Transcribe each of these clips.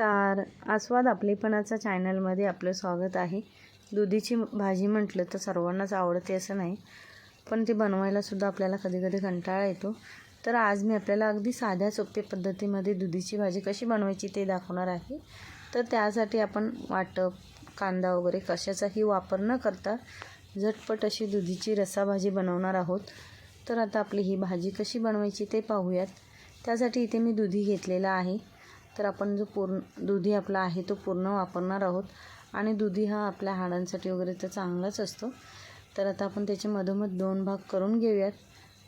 नमस्कार. आस्वाद आपलेपणाचा चॅनलमध्ये आपलं स्वागत आहे. दुधीची भाजी म्हटलं तर सर्वांनाच आवडते असं नाही पण ती बनवायलासुद्धा आपल्याला कधी कधी कंटाळा येतो. तर आज मी आपल्याला अगदी साध्या सोप्या पद्धतीमध्ये दुधीची भाजी कशी बनवायची ते दाखवणार आहे. तर त्यासाठी आपण वाटप कांदा वगैरे कशाचाही वापर न करता झटपट अशी दुधीची रसाभाजी बनवणार आहोत. तर आता आपली ही भाजी कशी बनवायची ते पाहूयात. त्यासाठी इथे मी दुधी घेतलेला आहे. तर आपण जो पूर्ण दुधी आपला आहे तो पूर्ण वापरणार आहोत. आणि दुधी हा आपल्या हाडांसाठी वगैरे तर चांगलाच असतो. तर आता आपण त्याचे मधोमध दोन भाग करून घेऊयात.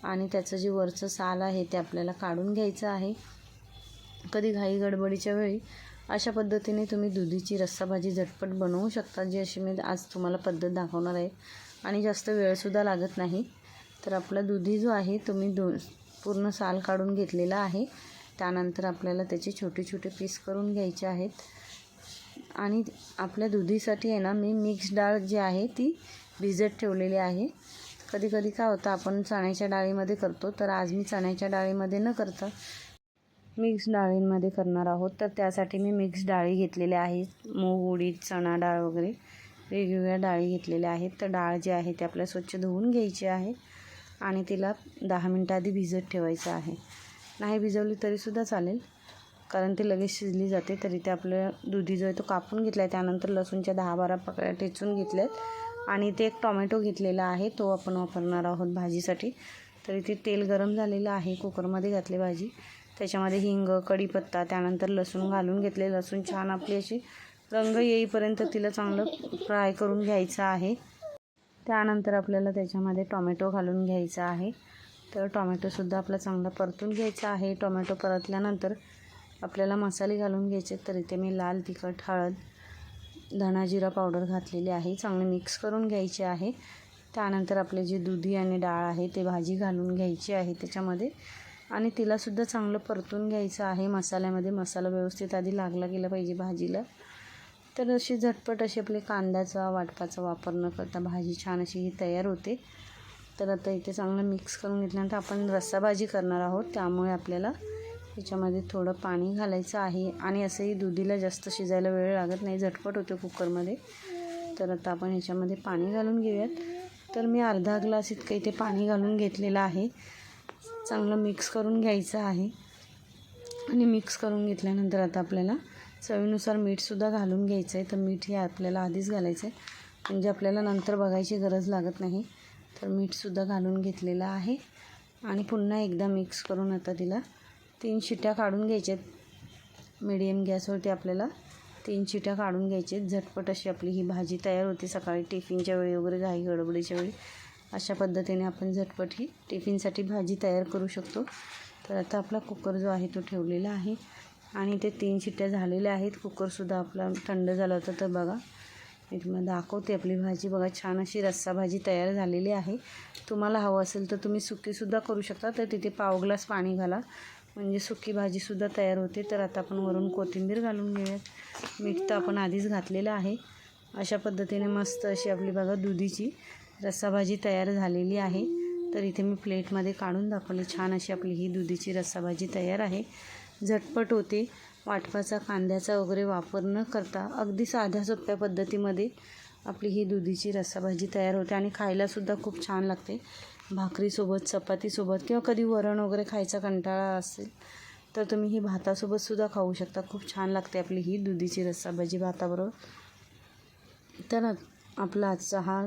आणि त्याचं जे वरचं साल आहे ते आपल्याला काढून घ्यायचं आहे. कधी घाई गडबडीच्या वेळी अशा पद्धतीने तुम्ही दुधीची रस्साभाजी झटपट बनवू शकता जी अशी मी आज तुम्हाला पद्धत दाखवणार आहे. आणि जास्त वेळसुद्धा लागत नाही. तर आपला दुधी जो आहे तुम्ही दो पूर्ण साल काढून घेतलेला आहे. त्यानंतर आपल्याला त्याचे छोटे छोटे पीस करून घ्यायचे आहेत. आणि आपल्या दुधीसाठी आहे ना मी मिक्स डाळ जी आहे ती भिजत ठेवलेली आहे. कधी कधी काय होतं आपण चण्याच्या डाळीमध्ये करतो तर आज मी चण्याच्या डाळीमध्ये न करता मिक्स डाळींमध्ये करणार आहोत. तर त्यासाठी मी मिक्स डाळी घेतलेल्या आहेत. मूग उडीद चणा डाळ वगैरे वेगवेगळ्या डाळी घेतलेल्या आहेत. तर डाळ जी आहे ती आपल्याला स्वच्छ धुवून घ्यायची आहे आणि तिला दहा मिनटं आधी भिजत ठेवायचं आहे. नाही भिजवली तरीसुद्धा चालेल. कारण ती लगेच शिजली जाते. तरी ते आपलं दुधी जो आहे तो कापून घेतला आहे त्यानंतर लसूणच्या दहा बारा पकड्या ठेचून घेतल्यात. आणि ते एक टॉमॅटो घेतलेला आहे. तो आपण वापरणार आहोत भाजीसाठी. तरी ते तेल गरम झालेलं आहे. कुकरमध्ये घातले भाजी. त्याच्यामध्ये हिंग कढीपत्ता त्यानंतर लसूण घालून घेतले. लसूण छान आपली अशी रंग येईपर्यंत तिला चांगलं फ्राय करून घ्यायचं आहे. त्यानंतर आपल्याला त्याच्यामध्ये टॉमॅटो घालून घ्यायचा आहे. तर टॉमॅटोसुद्धा आपला चांगला परतून घ्यायचा आहे. टोमॅटो परतल्यानंतर आपल्याला मसाले घालून घ्यायचे तर इथे मी लाल तिखट हळद धणा जिरा पावडर घातलेली आहे. चांगले मिक्स करून घ्यायचे आहे. त्यानंतर आपले जे दुधी आणि डाळ आहे ते भाजी घालून घ्यायची आहे त्याच्यामध्ये. आणि तिलासुद्धा चांगलं परतून घ्यायचं आहे. मसाल्यामध्ये मसाला व्यवस्थित आधी लागला गेला पाहिजे भाजीला. तर अशी झटपट अशी आपले कांद्याचा वाटपाचा वापर न करता भाजी छान अशी ही तयार होते. तर आता इथे चांगलं मिक्स करून घेतल्यानंतर आपण रस्साभाजी करणार आहोत. त्यामुळे आपल्याला त्याच्यामध्ये थोडं पाणी घालायचं आहे. आणि असंही दुधीला जास्त शिजायला वेळ लागत नाही. झटपट होते कुकरमध्ये. तर आता आपण ह्याच्यामध्ये पाणी घालून घेऊयात. तर मी अर्धा ग्लास इतकं इथे पाणी घालून घेतलेलं आहे. चांगलं मिक्स करून घ्यायचं आहे. आणि मिक्स करून घेतल्यानंतर आता आपल्याला चवीनुसार मीठसुद्धा घालून घ्यायचं आहे. तर मीठ हे आपल्याला आधीच घालायचं आहे. म्हणजे आपल्याला नंतर बघायची गरज लागत नाही. तर मीठसुद्धा घालून घेतलेलं आहे. आणि पुन्हा एकदा मिक्स करून आता तिला तीन शिट्या काढून घ्यायच्यात. मीडियम गॅसवरती आपल्याला तीन शिट्या काढून घ्यायचे झटपट अशी आपली ही भाजी तयार होते. सकाळी टिफिनच्या वेळी वगैरे घाई गडबडीच्या वेळी. अशा पद्धतीने आपण झटपट ही टिफिनसाठी भाजी तयार करू शकतो. तर आता आपला कुकर जो आहे तो ठेवलेला आहे. आणि ते तीन शिट्ट्या झालेल्या आहेत. कुकरसुद्धा आपला थंड झाला होता. तर बघा मी तुम्हाला दाखवते आपली भाजी. बघा छान अशी रस्सा भाजी तयार झालेली आहे. तुम्हाला हवं असेल तर तुम्ही सुकीसुद्धा करू शकता. तर तिथे पाव ग्लास पाणी घाला. म्हणजे सुकी भाजीसुद्धा तयार होते. तर आता आपण वरून कोथिंबीर घालून घेऊयात. मीठ तर आपण आधीच घातलेलं आहे. अशा पद्धतीने मस्त अशी आपली बघा दुधीची रस्साभाजी तयार झालेली आहे. तर इथे मी प्लेटमध्ये काढून दाखवली. छान अशी आपली ही दुधीची रस्साभाजी तयार आहे. झटपट होते. वाटपाचा कांद्याचा वगैरे वापर न करता अगदी साध्या सोप्या पद्धतीमध्ये आपली ही दुधीची रस्साभाजी तयार होते आणि खायलासुद्धा खूप छान लागते. भाकरीसोबत चपातीसोबत किंवा कधी वरण वगैरे खायचा कंटाळा असेल तर तुम्ही ही भातासोबतसुद्धा खाऊ शकता. खूप छान लागते आपली ही दुधीची रस्साभाजी भाताबरोबर. तर आपला आजचा हा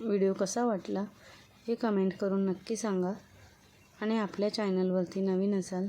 व्हिडिओ कसा वाटला हे कमेंट करून नक्की सांगा. आणि आपल्या चॅनलवरती नवीन असाल